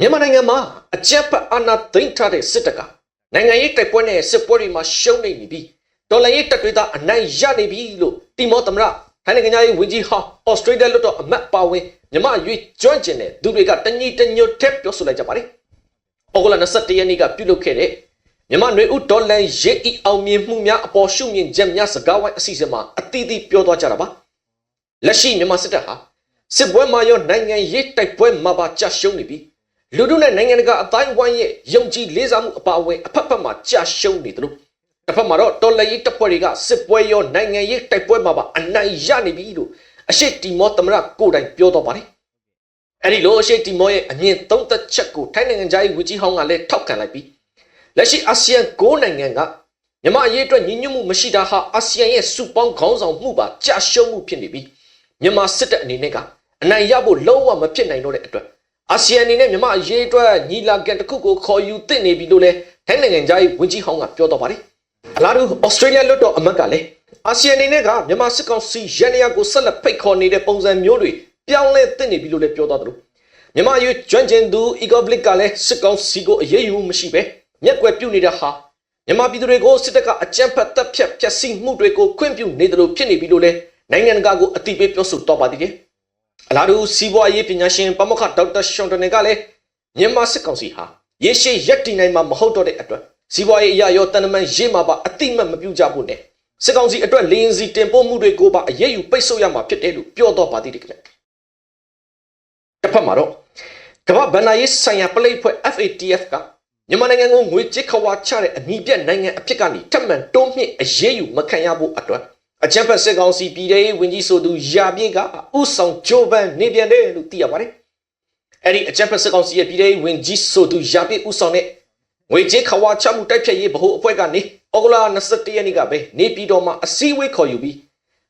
မြန်မာနိုင်ငံမှာအကြက်ဖက်အာဏာသိမ်းထားတဲ့စစ်တပ်ကနိုင်ငံရေးတိုက်ပွဲနဲ့စစ်ပွဲတွေမှာရှုံးနေနေပြီးဒေါ်လာရေးတပ်တွေသာအနိုင်ရနေပြီလို့တီမောသမရထိုင်းနိုင်ငံရေးဝန်ကြီးဟောင်းဩစတြေးလျလွှတ်တော်အမတ်ပါဝင်မြန်မာရွေးကျွမ်းကျင်တဲ့သူတွေကတညီတညွတ်ထက်ပြောဆိုလိုက်ကြပါတယ်။ဩဂုတ်လ21ရက်နေ့ကပြုလုပ်ခဲ့တဲ့မြန်မာနွေဦးဒေါ်လာရေးအီအောင်မြင်မှုများအပေါ်ရှုမြင်ချက်များစကားဝိုင်းအစီအစဉ်မှာအသီးသီးပြောသွားကြတာပါ။လက်ရှိမြန်မာစစ်တပ်ဟာစစ်ပွဲမှာရောနိုင်ငံရေးတိုက်ပွဲမှာပါကြာရှုံးနေပြီး လူတို့နဲ့နိုင်ငံတကာအတိုင်းအဝိုင်းရဲ့ယုံကြည်လေးစားမှုအပါအဝင်အဖက်ဖက်မှာကြာရှုံးနေတယ်လို့တစ်ဖက်မှာတော့တော်လှန်ရေးတပ်ဖွဲ့တွေကစစ်ပွဲရောနိုင်ငံရေးတိုက်ပွဲမှာပါအနိုင်ရနေပြီလို့အရှိတီမောသမရကိုယ်တိုင်ပြောတော့ပါတယ်အဲ့ဒီလိုအရှိတီမောရဲ့အမြင်သုံးသက်ချက်ကိုထိုင်းနိုင်ငံသားရေးဝန်ကြီးဟောင်းကလည်းထောက်ခံလိုက်ပြီးလက်ရှိအာဆီယံ9နိုင်ငံကမြန်မာအရေးအတွက်ညီညွတ်မှုမရှိတာဟာအာဆီယံရဲ့စုပေါင်းခေါင်းဆောင်မှုပါကြာရှုံးမှုဖြစ်နေပြီးမြန်မာစစ်တပ်အနေနဲ့ကအနိုင်ရဖို့လုံးဝမဖြစ်နိုင်တော့တဲ့အတွက် အာဆီယံအနေနဲ့မြန်မာအရေးအတွက်ညီလာခံတစ်ခုကိုခေါ်ယူသင့်နေပြီလို့လည်းထိုင်းနိုင်ငံသားရေးဝန်ကြီးဟောင်းကပြောတော့ပါတယ်အလားတူဩစတြေးလျလွှတ်တော်အမတ်ကလည်းအာဆီယံအနေနဲ့ကမြန်မာစစ်ကောင်စီရန်ရကိုဆက်လက်ဖိတ်ခေါ်နေတဲ့ပုံစံမျိုးတွေပြောင်းလဲသင့်နေပြီလို့လည်းပြောတော့တယ်လို့မြန်မာအရေးကျွမ်းကျင်သူ Ecoblic ကလည်းစစ်ကောင်စီကိုအရေးယူမှုမရှိပဲမျက်ကွယ်ပြုတ်နေတဲ့ဟာမြန်မာပြည်သူတွေကိုစစ်တပ်ကအကြမ်းဖက်တပ်ဖြတ်ဖျက်ဆီးမှုတွေကိုခွင့်ပြုနေတယ်လို့ဖြစ်နေပြီလို့လည်းနိုင်ငံတကာကိုအတိပေးပြောဆိုတော့ပါသေးတယ် အလားတူစီးပွားရေးပညာရှင်ပမခဒေါက်တာရှွန်တနယ်ကလည်းမြန်မာစစ်ကောင်စီဟာရေရှည်ရက်တည်နိုင်မှာမဟုတ်တော့တဲ့အတွက်စီးပွားရေးအရာရောတန်တမန်ရေးမှာပါအတိမတ်မပြုကြဘူးနဲ့စစ်ကောင်စီအတွက်လေရင်စီတင်ပို့မှုတွေကိုပါအရေးယူပိတ်ဆို့ရမှာဖြစ်တယ်လို့ပြောတော့ပါသေးတယ်ခင်ဗျတစ်ဖက်မှာတော့ကမ္ဘာဗန်နာရေးဆိုင်ရာပလိတ်ဖွဲ့ FATF ကမြန်မာနိုင်ငံကိုငွေကြေးခဝါချတဲ့အမိပြတ်နိုင်ငံအဖြစ်ကနေထပ်မံတိုးမြင့်အရေးယူမခံရဖို့အတွက် အကြံဖက်စစ်ကောင်စီပြည်ထောင်ဝင်ကြီးဆိုသူရာပြည့်ကဥဆောင်ဂျိုဗန်နေပြန်တယ်လို့သိရပါတယ်။အဲ့ဒီအကြံဖက်စစ်ကောင်စီရဲ့ပြည်ထောင်ဝင်ကြီးဆိုသူရာပြည့်ဥဆောင်တဲ့ငွေကြေးခဝါချမှုတိုက်ဖြတ်ရေးဗဟိုအဖွဲ့ကနေဩဂုတ်လ21ရက်နေ့ကပဲနေပြည်တော်မှာအစည်းအဝေးခေါ်ယူပြီး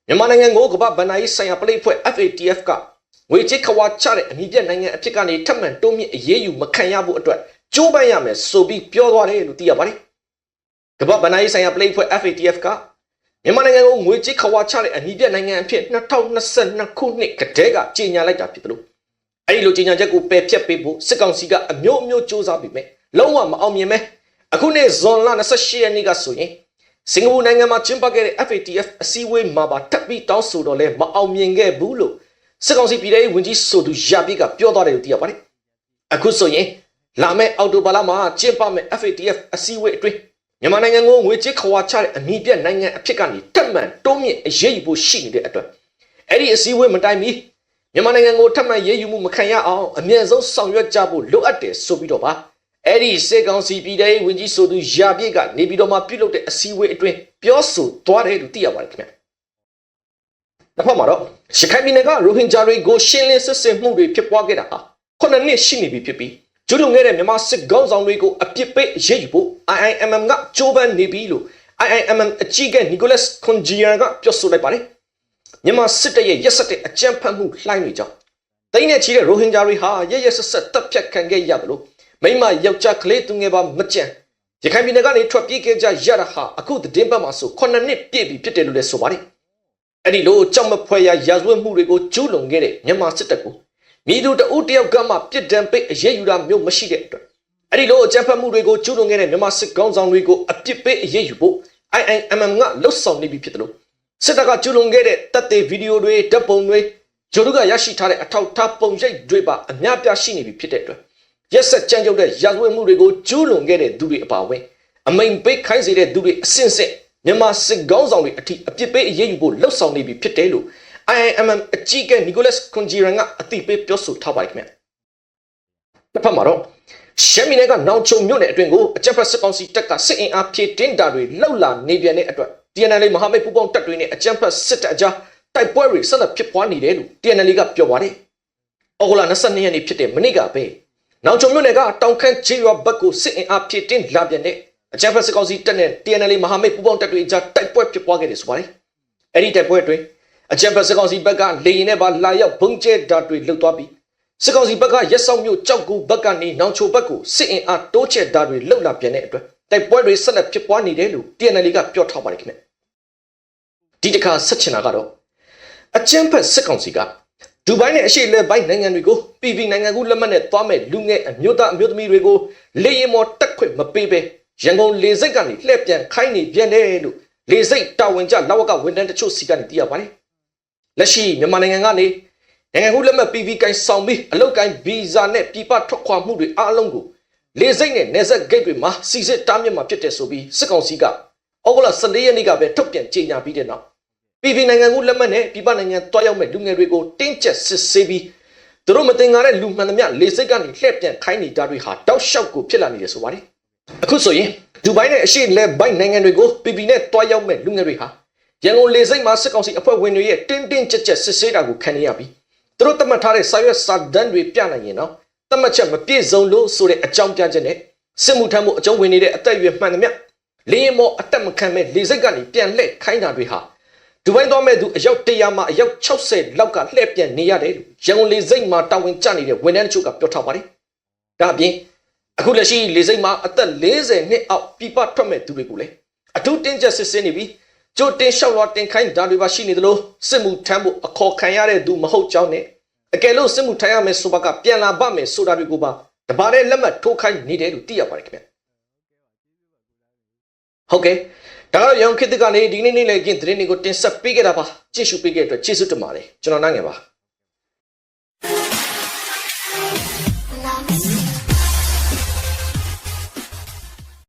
မြန်မာနိုင်ငံကိုကမ္ဘာဗန်နာရေးဆိုင်ရာပလိတ်ဖွဲ့ FATF ကငွေကြေးခဝါချတဲ့အမိပြတ်နိုင်ငံအဖြစ်ကနေထပ်မံတိုးမြင့်အရေးယူမခံရဖို့အတွက်ကြိုးပမ်းရမယ်ဆိုပြီးပြောသွားတယ်လို့သိရပါတယ်။ကမ္ဘာဗန်နာရေးဆိုင်ရာပလိတ်ဖွဲ့ FATF က မြန်မာနိုင်ငံကိုငွေကြေးခဝါချတဲ့အမိပြတ်နိုင်ငံအဖြစ်2022ခုနှစ်ကတည်းကကြေညာလိုက်တာဖြစ်တယ်လို့အဲဒီလိုကြေညာချက်ကိုပယ်ဖျက်ပေးဖို့စစ်ကောင်စီကအမျိုးမျိုးစ조사ပြီးမယ်လုံးဝမအောင်မြင်မဲအခုနေ့ဇွန်လ28ရက်နေ့ကဆိုရင်စင်ကာပူနိုင်ငံမှာကျင်းပခဲ့တဲ့ FATF အစည်းအဝေးမှာပါတက်ပြီးတောင်းဆိုတော့လဲမအောင်မြင်ခဲ့ဘူးလို့စစ်ကောင်စီပြည်ထောင်ဝင်ကြီးဆိုသူရပြည့်ကပြောသွားတယ်လို့သိရပါတယ်အခုဆိုရင်လာမယ့်အောက်တိုဘာလမှာကျင်းပမယ့် FATF အစည်းအဝေးအတွင်း မြန်မာနိုင်ငံကိုငွေကြေးခွာချတဲ့အမိပြတ်နိုင်ငံအဖြစ်ကနေတက်မှန်တိုးမြင့်အရေးယူဖို့ရှိနေတဲ့အတွက်အဲ့ဒီအစည်းအဝေးမတိုင်မီမြန်မာနိုင်ငံကိုထပ်မံရေးယူမှုမခံရအောင်အမြင့်ဆုံးဆောင်ရွက်ကြဖို့လိုအပ်တယ်ဆိုပြီးတော့ပါအဲ့ဒီစေကောင်စီပြည်ထောင်ဝင်ကြီးဆိုသူရာပြည့်ကနေပြီးတော့မှပြုလုပ်တဲ့အစည်းအဝေးအတွင်းပြောဆိုသွားတယ်လို့သိရပါတယ်ခင်ဗျတစ်ဖက်မှာတော့ရခိုင်ပြည်နယ်ကရိုဟင်ဂျာတွေကိုရှင်းလင်းစစ်ဆင်မှုတွေဖြစ်ပွားခဲ့တာဟာခုနှစ်နှစ်ရှိနေပြီဖြစ်ပြီး ကျူးလွန်ခဲ့တဲ့မြန်မာစစ်ကောင်းဆောင်တွေကိုအပြစ်ပေးအရေးယူဖို့ IIMM ကကြိုးပမ်းနေပြီလို့ IIMM အကြီးအကဲ Nicholas Konjian ကပြောဆိုလိုက်ပါတယ်မြန်မာစစ်တပ်ရဲ့ရက်စက်တဲ့အကြမ်းဖက်မှုလှိုင်းတွေကြောင့်တိုင်းနဲ့ချီတဲ့ရိုဟင်ဂျာတွေဟာရရဆက်ဆက်တပ်ဖြတ်ခံခဲ့ရတယ်လို့မိမယောက်ျားကလေးသူငယ်ပါမကြံရခိုင်ပြည်နယ်ကနေထွက်ပြေးခဲ့ကြရတာဟာအခုသတင်းပတ်မှာဆို9နှစ်ပြည့်ပြီဖြစ်တယ်လို့လည်းဆိုပါတယ်အဲ့ဒီလိုကြောက်မဖွဲရရာဇဝတ်မှုတွေကိုကျူးလွန်ခဲ့တဲ့မြန်မာစစ်တပ်ကို မိသူတဦးတယောက်ကမှပြစ်ဒဏ်ပေးအရေးယူတာမျိုးမရှိတဲ့အတွက်အဲ့ဒီလိုအကြမ်းဖက်မှုတွေကိုကျူးလွန်ခဲ့တဲ့မြန်မာစစ်ကောင်းဆောင်တွေကိုအပြစ်ပေးအရေးယူဖို့ IIMM ကလှုပ်ဆောင်နေပြီဖြစ်တယ်လို့စစ်တပ်ကကျူးလွန်ခဲ့တဲ့တပ်သေးဗီဒီယိုတွေဓာတ်ပုံတွေဂျိုတို့ကရရှိထားတဲ့အထောက်အထားပုံရိပ်တွေပါအများပြားရှိနေပြီဖြစ်တဲ့အတွက်ရက်ဆက်ကြမ်းကြုတ်တဲ့ရာဇဝတ်မှုတွေကိုကျူးလွန်ခဲ့တဲ့သူတွေအပါအဝင်အမိန်ပေးခိုင်းစေတဲ့သူတွေအစင်စစ်မြန်မာစစ်ကောင်းဆောင်တွေအထိအပြစ်ပေးအရေးယူဖို့လှုပ်ဆောင်နေပြီဖြစ်တယ်လို့ IIMM အကြီးအကဲ Nicholas Konjiran ကအသိပေးပြောဆိုထားပါတယ်ခင်ဗျ။တစ်ဖက်မှာတော့ရှမ်းပြည်နယ်ကနောင်ချုံမြို့နယ်အတွင်းကိုအကြမ်းဖက်စစ်ကောင်စီတပ်ကစစ်အင်အားဖြည့်တင်းတာတွေလှုပ်လာနေပြန်တဲ့အတွက် TNL မဟာမိတ်ပူးပေါင်းတပ်တွေနဲ့အကြမ်းဖက်စစ်တပ်အကြားတိုက်ပွဲတွေဆက်လက်ဖြစ်ပွားနေတယ်လို့ TNL ကပြောပါတယ်။အော်ဂလာ22ရက်နေ့ဖြစ်တဲ့မနေ့ကပဲနောင်ချုံမြို့နယ်ကတောင်ခမ်းကျေးရွာဘက်ကိုစစ်အင်အားဖြည့်တင်းလာပြန်တဲ့အကြမ်းဖက်စစ်ကောင်စီတပ်နဲ့ TNL မဟာမိတ်ပူးပေါင်းတပ်တွေအကြားတိုက်ပွဲဖြစ်ပွားခဲ့တယ်ဆိုပါတယ်။အဲ့ဒီတိုက်ပွဲအတွင်း အကြံဖက်စစ်ကောင်စီဘက်ကလေရင်နဲ့ပါလာရောက်ဘုံကျဲဓာတ်တွေလှုပ်သွားပြီးစစ်ကောင်စီဘက်ကရက်ဆောင်မျိုးကြောက်ကူဘက်ကနေနောင်ချိုဘက်ကိုစစ်အင်အားတိုးချဲ့ဓာတ်တွေလှုပ်လာပြန်တဲ့အတွက်တိုက်ပွဲတွေဆက်လက်ဖြစ်ပွားနေတယ်လို့ TNL ကပြောထားပါတယ်ခင်ဗျဒီတစ်ခါဆက်ချင်တာကတော့အကြံဖက်စစ်ကောင်စီကဒူဘိုင်းနဲ့အရှေ့လက်ပိုင်းနိုင်ငံတွေကို PV နိုင်ငံကူလက်မှတ်နဲ့သွားမဲ့လူငယ်အမျိုးသားအမျိုးသမီးတွေကိုလေရင်မော်တက်ခွင့်မပေးဘဲရန်ကုန်လေစိတ်ကနေလှည့်ပြန်ခိုင်းနေပြန်တယ်လို့လေစိတ်တာဝန်ကျလောက်ကဝန်တန်းတချို့စီကနေသိရပါတယ် လက်ရှိမြန်မာနိုင်ငံကနေနိုင်ငံကူလက်မှတ် PV ကိုင်းဆောင်ပြီးအလုတ်ကိုင်းဗီဇာနဲ့ပြည်ပထွက်ခွာမှုတွေအားလုံးကိုလေစိတ်နဲ့နေဆက်ဂိတ်တွေမှာစီစစ်တားမြစ်မှာဖြစ်တယ်ဆိုပြီးစစ်ကောင်စီကဩဂုတ်လ14ရက်နေ့ကပဲထုတ်ပြန်ကြေညာပြီးတဲ့နောက် PV နိုင်ငံကူလက်မှတ်နဲ့ပြည်ပနိုင်ငံတွားရောက်မဲ့လူငယ်တွေကိုတင်းကျပ်စစ်ဆေးပြီးသူတို့မတင်ကြတဲ့လူမှန်သမျှလေစိတ်ကနေလှည့်ပြန်ခိုင်းနေတာတွေဟာတောက်လျှောက်ကိုဖြစ်လာနေတယ်ဆိုပါတယ်အခုဆိုရင်ဒူဘိုင်းနဲ့အရှေ့လက်ဘိုင်းနိုင်ငံတွေကို PV နဲ့တွားရောက်မဲ့လူငယ်တွေဟာ ရန်ကုန်လေစိတ်မှာစစ်ကောင်စီအဖွဲ့ဝင်တွေရဲ့တင်းတင်းကြပ်ကြပ်စစ်ဆေးတာကိုခံနေရပြီးသူတို့တတ်မှတ်ထားတဲ့စာရွက်စာတမ်းတွေပြနိုင်ရင်တော့တတ်မှတ်ချက်မပြည့်စုံလို့ဆိုတဲ့အကြောင်းပြချက်နဲ့စစ်မှုထမ်းမှုအကျုံးဝင်နေတဲ့အသက်အရွယ်မှန်သမျှလေရင်မော်အတက်မခံမဲ့လေစိတ်ကနေပြန်လှည့်ခိုင်းတာတွေဟာဒူဘိုင်းသွားမဲ့သူအယောက်100မှာအယောက်60လောက်ကလှည့်ပြန်နေရတယ်လို့ရန်ကုန်လေစိတ်မှာတာဝန်ကျနေတဲ့ဝန်ထမ်းတချို့ကပြောထားပါတယ်။ဒါအပြင်အခုလက်ရှိလေစိတ်မှာအသက်40နှစ်အောက်ပြပထွက်မဲ့သူတွေကိုလည်းအထူးတင်းကျပ်စစ်ဆေးနေပြီး ကြိုတင်လျှောက်လွှာတင်ခိုင်းတာတွေပါရှိနေသလိုစစ်မှုထမ်းဖို့အခေါ်ခံရတဲ့သူမဟုတ်ကြောင်းနဲ့အကယ်လို့စစ်မှုထမ်းရမယ်ဆိုပါကပြန်လာပါမယ်ဆိုတာတွေကိုပါတပါးတဲ့လက်မှတ်ထိုးခိုင်းနေတယ်လို့သိရပါတယ်ခင်ဗျ။ဟုတ်ကဲ့ဒါကတော့ရောင်ခေတ်ကနေဒီနေ့နေ့လည်းကင်းသတင်းတွေကိုတင်ဆက်ပေးခဲ့တာပါကြည့်ရှုပေးခဲ့တဲ့အတွက်ကျေးဇူးတင်ပါတယ်ကျွန်တော်နိုင်ငယ်ပါ